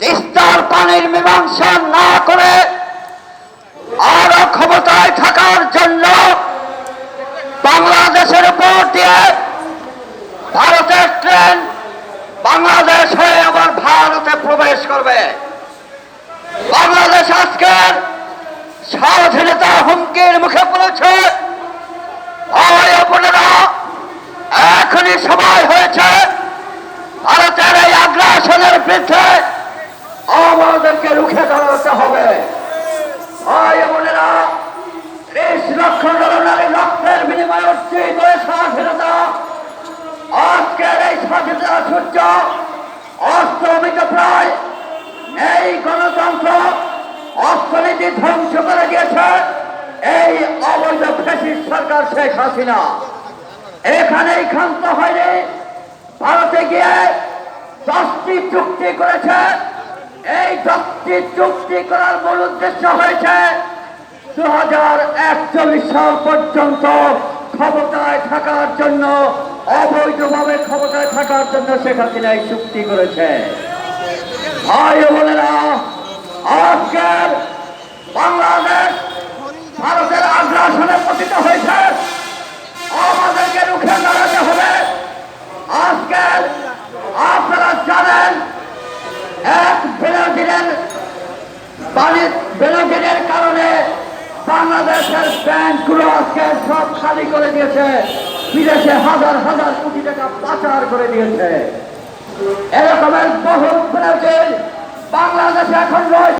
তিস্তার পানির মীমাংসা না করে আরও ক্ষমতায় থাকার জন্য বাংলাদেশের উপর দিয়ে ভারতের ট্রেন বাংলাদেশ হয়ে আবার ভারতে প্রবেশ করবে। বাংলাদেশ আজকের স্বাধীনতা হুমকির মুখে পড়েছে। ও এখনই সময় হয়েছে ভারতের এই আগ্রাসনের বিরুদ্ধে আমাদেরকে রুখে দাঁড়াতে হবে। ভাই বোনেরা, ত্রিশ লক্ষ রক্তের বিনিময়ে অর্জিত স্বাধীনতা। আজকের এই স্বাধীনতা সূর্য অস্তমিত প্রায়। এই গণতন্ত্র অর্থনীতি ধ্বংস করে দিয়েছে। এই অবৈধ ফ্যাসিস্ট সরকার শেখ হাসিনা। এখানেই ক্ষান্ত হয়নি। ভারতে গিয়ে দশটি চুক্তি করেছে। এই দশটি চুক্তি করার মূল উদ্দেশ্য হয়েছে দু হাজার একচল্লিশ সাল পর্যন্ত ক্ষমতায় থাকার জন্য, অবৈধভাবে ক্ষমতায় থাকার জন্য শেখ হাসিনা এই চুক্তি করেছে। ভাই বোনেরা, আজকের বাংলাদেশ ভারতের আগ্রাসনে পতিত হয়েছে। বিরোধীদের পানির কারণে বাংলাদেশের ব্যাংকগুলো আজকে সব খালি করে দিয়েছে। বিদেশে হাজার হাজার কোটি টাকা পাচার করে দিয়েছে। এরকমের বহু